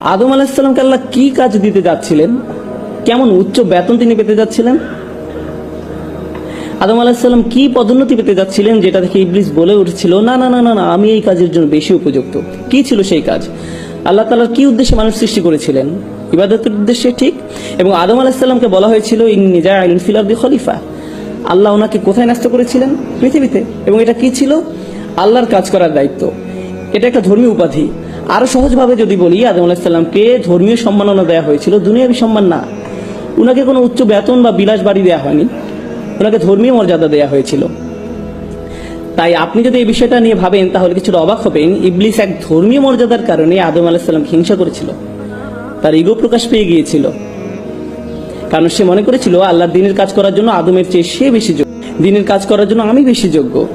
আদম আলাহিসাল্লামকে আল্লাহ কি কাজ দিতে যাচ্ছিলেন? কেমন উচ্চ বেতন তিনি পেতে যাচ্ছিলেন? আদম আলাহিসাল্লাম কি পদোন্নতি পেতে যাচ্ছিলেন যেটা দেখে ইবলিস বলে উঠেছিল, না না না না না, আমি এই কাজের জন্য বেশি উপযুক্ত। কি ছিল সেই কাজ? আল্লাহ তালার কি উদ্দেশ্যে মানুষ সৃষ্টি করেছিলেন? ইবাদতের উদ্দেশ্যে ঠিক। এবং আদম আলাহিসাল্লামকে বলা হয়েছিল ইন নিজা আইন ফিলার দি খলিফা। আল্লাহ ওনাকে কোথায় নষ্ট করেছিলেন? পৃথিবীতে। এবং এটা কি ছিল? আল্লাহর কাজ করার দায়িত্ব। এটা একটা ধর্মীয় উপাধি। আরও সহজভাবে যদি বলি, আদম আলাহিসাল্লামকে ধর্মীয় সম্মাননা দেওয়া হয়েছিল, দুনিয়াবি সম্মান না। উনাকে কোনো উচ্চ বেতন বা বিলাস বাড়ি দেওয়া হয়নি। ওনাকে ধর্মীয় মর্যাদা দেওয়া হয়েছিল। তাই আপনি যদি এই বিষয়টা নিয়ে ভাবেন, তাহলে কিছুটা অবাক হবেন। ইবলিস এক ধর্মীয় মর্যাদার কারণে আদম আলাহিসাল্লাম হিংসা করেছিল। তার ইগো প্রকাশ পেয়ে গিয়েছিল। কারণ সে মনে করেছিল আল্লাহর দিনের কাজ করার জন্য আদমের চেয়ে সে বেশি যোগ্য। দিনের কাজ করার জন্য আমি বেশি যোগ্য।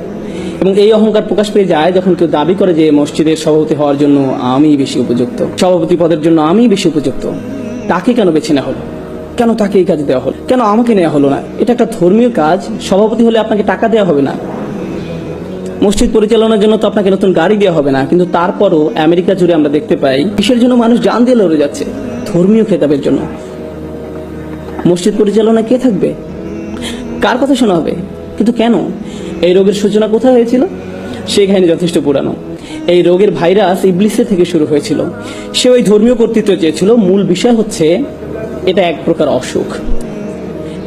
এবং এই অহংকার প্রকাশ পেয়ে যায় যখন কেউ দাবি করে যে মসজিদের সভাপতি হওয়ার জন্য আমি বেশি উপযুক্ত। সভাপতি পদের জন্য আমি বেশি উপযুক্ত। তাকে কেন বেছে নেওয়া হলো? কেন তাকে এই কাজ দেওয়া হলো? কেন আমাকে নেওয়া হলো না? এটা একটা ধর্মীয় কাজ। সভাপতি হলে আপনাকে টাকা দেওয়া হবে না। মসজিদ পরিচালনার জন্য তো আপনাকে নতুন গাড়ি দেওয়া হবে না। কিন্তু তারপরও আমেরিকা জুড়ে আমরা দেখতে পাই, কিসের জন্য মানুষ জান দিয়ে লড়ে যাচ্ছে? ধর্মীয় খেতাবের জন্য। মসজিদ পরিচালনা কে থাকবে? কার কথা শোনা হবে? কিন্তু কেন? এই রোগের সূচনা কোথায় হয়েছিল? সেই কাহিনী যথেষ্ট পুরানো। এই রোগের ভাইরাস ইবলিসের থেকে শুরু হয়েছিল। সে ওই ধর্মীয় কর্তৃত্ব চেয়েছিল, মূল বিষয় হচ্ছে এটা এক প্রকার অসুখ।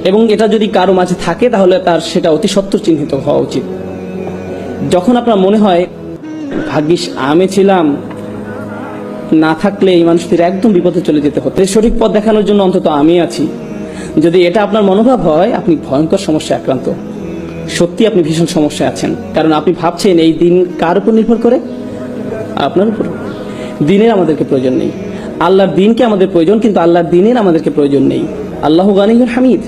এবং এটা যদি কারও মাঝে থাকে, তাহলে তার সেটা অতি সত্তর চিহ্নিত হওয়া উচিত। যখন আপনার মনে হয়, ভাগ্যিস আমি ছিলাম, না থাকলে এই মানুষটির একদম বিপদে চলে যেতে হতো। সঠিক পথ দেখানোর জন্য অন্তত আমি আছি। যদি এটা আপনার মনোভাব হয়, আপনি ভয়ঙ্কর সমস্যা আক্রান্ত। সত্যি আপনি ভীষণ সমস্যায় আছেন। কারণ আপনি ভাবছেন এই দিন কার উপর নির্ভর করে? আপনার উপর। দিনের আমাদেরকে প্রয়োজন নেই। আল্লাহর দিনকে আমাদের প্রয়োজন, কিন্তু আল্লাহর দিনের আমাদেরকে প্রয়োজন নেই। আল্লাহ গানিহুর হামিদ।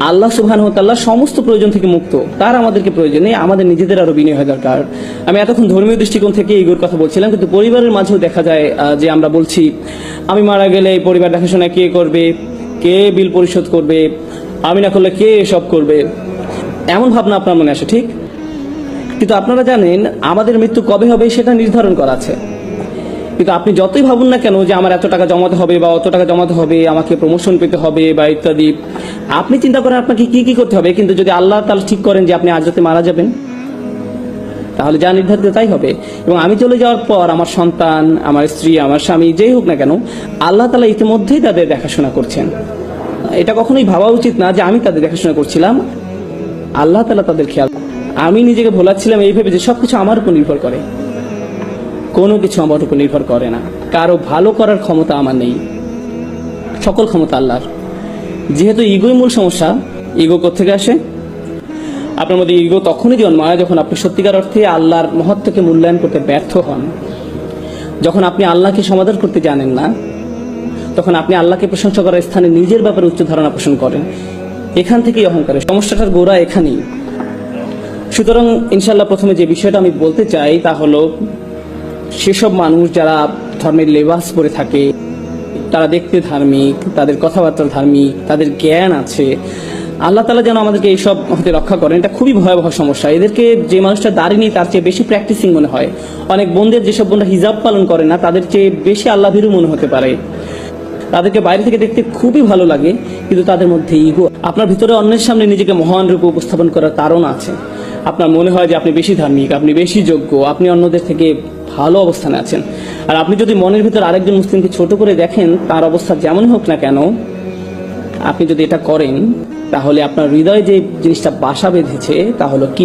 আল্লাহ সুবহান তাল্লাহ সমস্ত প্রয়োজন থেকে মুক্ত। তার আমাদেরকে প্রয়োজন নেই, আমাদের নিজেদের আরও বিনয় হওয়া দরকার। আমি এতক্ষণ ধর্মীয় দৃষ্টিকোণ থেকে ইগোর কথা বলছিলাম, কিন্তু পরিবারের মাঝেও দেখা যায় যে আমরা বলছি, আমি মারা গেলে এই পরিবার দেখাশোনা কে করবে? কে বিল পরিশোধ করবে? আমি না করলে কে এসব করবে? এমন ভাবনা আপনার মনে আসে, ঠিক? কিন্তু আপনারা জানেন, আমাদের মৃত্যু কবে হবে সেটা নির্ধারণ করা আছে। কিন্তু আপনি যতই ভাবুন না কেন যে আমার এত টাকা জমাতে হবে বা অত টাকা জমাতে হবে, আমাকে প্রমোশন পেতে হবে বা ইত্যাদি, আপনি চিন্তা করেন আপনাকে কি কি করতে হবে, কিন্তু যদি আল্লাহ তাহলে ঠিক করেন যে আপনি আজ রাতে মারা যাবেন, তাহলে যা নির্ধারিত তাই হবে। এবং আমি চলে যাওয়ার পর আমার সন্তান, আমার স্ত্রী, আমার স্বামী, যেই হোক না কেন, আল্লাহ তালা ইতিমধ্যেই তাদের দেখাশোনা করছেন। এটা কখনোই ভাবা উচিত না যে আমি তাদের দেখাশোনা করছিলাম। আল্লাহ তালা তাদের খেয়াল আমি নিজেকে ভোলাচ্ছিলাম এই ভেবে যে সবকিছু আমার উপর নির্ভর করে। কোনো কিছু আমার উপর নির্ভর করে না। কারও ভালো করার ক্ষমতা আমার নেই। সকল ক্ষমতা আল্লাহর। যেহেতু ইগোই মূল সমস্যা, ইগো কোথেকে আসে? আপনার মধ্যে ইগো তখনই জন্মায় যখন আপনি সত্যিকার অর্থে আল্লাহর মহত্বকে মূল্যায়ন করতে ব্যর্থ হন। যখন আপনি আল্লাহকে সমাধান করতে জানেন না, তখন আপনি আল্লাহকে প্রশংসা করার স্থানে নিজের ব্যাপারে উচ্চ ধারণা পোষণ করেন। এখান থেকেই অহংকারের সমস্যাটার গোড়া এখানেই। সুতরাং ইনশাল্লাহ প্রথমে যে বিষয়টা আমি বলতে চাই তা হলো, সেসব মানুষ যারা ধর্মের লেবাস পরে থাকে, তারা দেখতে ধার্মিক, তাদের কথাবার্তা ধার্মিক, তাদের জ্ঞান আছে, আল্লাহ তালা যেন আমাদেরকে এইসব হতে রক্ষা করেন, এটা খুবই ভয়াবহ সমস্যা। এদেরকে যে মানুষটা দাঁড়িয়ে তার চেয়ে বেশি প্র্যাকটিসিং মনে হয়। অনেক বোনদের যেসব বোনরা হিজাব পালন করে না, তাদের চেয়ে বেশি আল্লাহ ভীরু মনে হতে পারে। তাদেরকে বাইরে থেকে দেখতে খুবই ভালো লাগে, কিন্তু তাদের মধ্যে ইগো আপনার ভিতরে অন্যের সামনে নিজেকে মহান রূপে উপস্থাপন করার কারণ আছে। আপনার মনে হয় যে আপনি বেশি ধার্মিক, আপনি বেশি যোগ্য, আপনি অন্যদের থেকে ভালো অবস্থানে আছেন। আর আপনি যদি মনের ভিতর আরেকজন মুসলিমকে ছোট করে দেখেন, তার অবস্থা যেমন হোক না কেন, আপনি যদি এটা করেন, তাহলে আপনার হৃদয়ে যে জিনিসটা বাসা বেঁধেছে, তা হলো কি